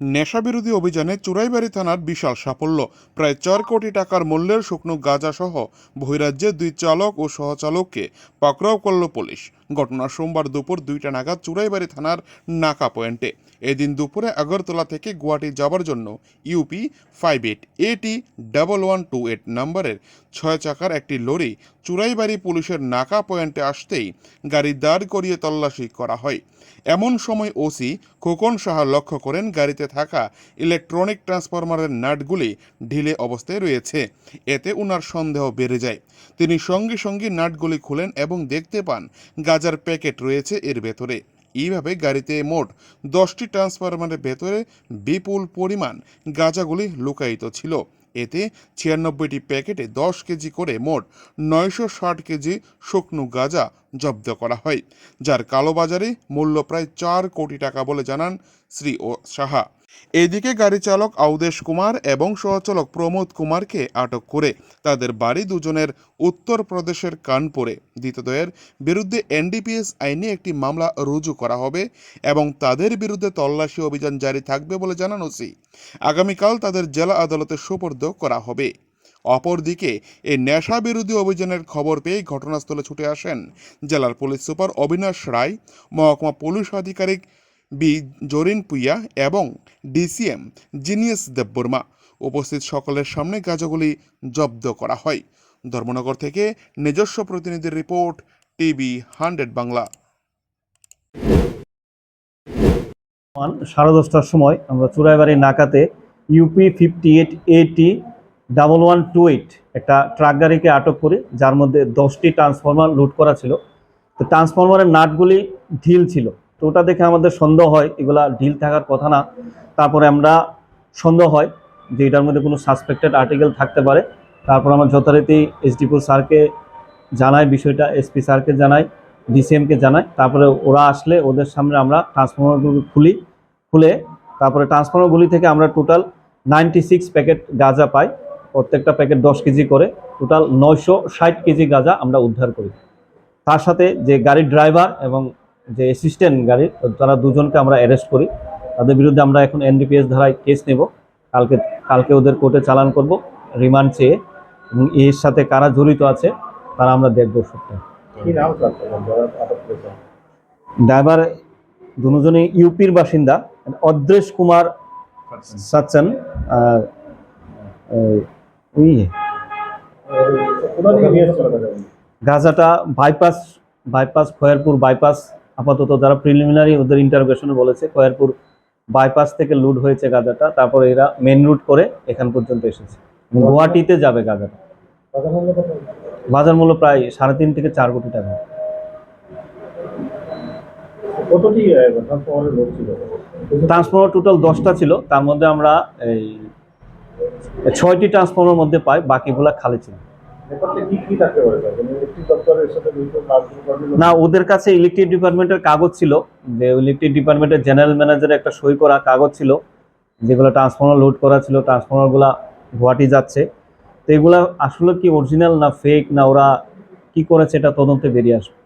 নেশাবিরোধী অভিযানে চুরাইবাড়ি থানার বিশাল সাফল্য। প্রায় চার কোটি টাকার মূল্যের শুকনো গাঁজা সহ বহিরাজ্যের দুই চালক ও সহচালককে পাকড়াও করল পুলিশ। ঘটনা সোমবার দুপুর দুইটা নাগাদ চুরাইবাড়ি থানার নাকা পয়েন্টে এদিন দুপুরে আগরতলা থেকে গুয়াহাটি যাবার জন্য UP five eight AT double one two eight নম্বরের ছয় চাকার একটি লরি চুরাইবাড়ি পুলিশের নাকা পয়েন্টে আসতেই গাড়ি দাঁড় করিয়ে তল্লাশি করা হয়। এমন সময় ওসি খোকন সাহা লক্ষ্য করেন গাড়িতে থাকা ইলেকট্রনিক ট্রান্সফরমারের নাটগুলি ঢিলে অবস্থায় রয়েছে। এতে উনার সন্দেহ বেড়ে যায়। তিনি সঙ্গে সঙ্গে নাটগুলি খুলেন এবং দেখতে পান গাজার প্যাকেট রয়েছে এর ভেতরে। এইভাবে গাড়িতে মোট দশটি ট্রান্সফরমারের ভেতরে বিপুল পরিমাণ গাঁজাগুলি লুকায়িত ছিল। এতে ছিয়ানব্বইটি প্যাকেটে দশ কেজি করে মোট নয়শো ষাট কেজি শুকনো গাঁজা জব্দ করা হয়, যার কালোবাজারে মূল্য প্রায় চার কোটি টাকা বলে জানান শ্রী ও সাহা। এদিকে গাড়ি চালক আউদেশ কুমার এবং সহচালক প্রমোদ কুমারকে আটক করে তাদের বাড়ি দুজনের উত্তরপ্রদেশের কানপুরে। দ্বিতীয়দের বিরুদ্ধে এনডিপিএস আইনে একটি মামলা রুজু করা হবে এবং তাদের বিরুদ্ধে তল্লাশি অভিযান জারি থাকবে বলে জানান ওসি। আগামীকাল তাদের জেলা আদালতে সোপর্দ করা হবে। অপরদিকে এই নেশা বিরোধী অভিযানের খবর পেয়ে ঘটনাস্থলে ছুটে আসেন জেলার পুলিশ সুপার অবিনাশ রায়, মহকুমা পুলিশ আধিকারিক বি জরিন পুইয়া এবং ডিসিএম জিনিয়াস দেববর্মা। উপস্থিত সকলের সামনে গাঁজাগুলি জব্দ করা হয়। ধর্মনগর থেকে নিজস্ব প্রতিনিধির রিপোর্ট, টিভি হান্ড্রেড বাংলা। সাড়ে দশটার সময় আমরা Churaibari নাকাতে UP fifty eight AT double one two eight একটা ট্রাক গাড়িকে আটক করি, যার মধ্যে দশটি ট্রান্সফরমার লুট করা ছিল। তো ট্রান্সফরমারের নাটগুলি ঢিল ছিল। তো ওটা দেখে আমাদের সন্দেহ হয়, এগুলা ঢিল থাকার কথা না। তারপরে আমরা সন্দেহ হয় যে এটার মধ্যে কোনো সাসপেক্টেড আর্টিকেল থাকতে পারে। তারপর আমরা যথারীতি এসডিপুর স্যারকে জানাই, বিষয়টা এসপি স্যারকে জানাই ডিসিএমকে জানাই। তারপরে ওরা আসলে ওদের সামনে আমরা ট্রান্সফরমারগুলো খুলি, খুলে তারপরে ট্রান্সফরমারগুলি থেকে আমরা টোটাল নাইনটি সিক্স প্যাকেট গাঁজা পাই। প্রত্যেকটা প্যাকেট দশ কেজি করে টোটাল নয়শো ষাট কেজি গাঁজা আমরা উদ্ধার করি। তার সাথে যে গাড়ির ড্রাইভার এবং যে অ্যাসিস্ট্যান্ট গাড়ির তারা দুজনকে আমরা অ্যারেস্ট করি। তাদের বিরুদ্ধে আমরা এখন এনডিপিএস ধারায় কেস নেব। কালকে কালকে ওদের কোর্টে চালান করব রিমান্ড চেয়ে। এবং এর সাথে কারা জড়িত আছে তারা আমরা দেখব করেছে। ড্রাইভার দুজনই ইউপির বাসিন্দা অদ্রেশ কুমার সচ্চন আর গাজাটা বাইপাস বাইপাস খয়েরপুর বাইপাস আপাতত যারা প্রিলিমিনারি ওদের ইন্টারোগেশনে বলেছে খয়েরপুর বাইপাস থেকে লুট হয়েছে গাজাটা তারপরে এরা মেন রুট করে এখান পর্যন্ত এসেছে। গুয়াহাটিতে যাবে গাজাটা। বাজার মূল্য প্রায় সাড়ে তিন থেকে চার কোটি টাকা। ট্রান্সফর্মার টোটাল দশটা ছিল তার মধ্যে আমরা এই ছয়টি ট্রান্সফর্মার মধ্যে পাই বাকিগুলা খালি ছিল। করবে না ওদের কাছে ইলেকট্রিক ডিপার্টমেন্টের কাগজ ছিল। যে ইলেকট্রিক ডিপার্টমেন্টের জেনারেল ম্যানেজারের একটা সই করা কাগজ ছিল। যেগুলো ট্রান্সফর্মার লোড করা ছিল ট্রান্সফর্মারগুলো গুয়াহাটি যাচ্ছে। তো এগুলো আসলে কি অরিজিনাল না ফেক না ওরা কি করেছে এটা তদন্তে বেরিয়ে আসবে।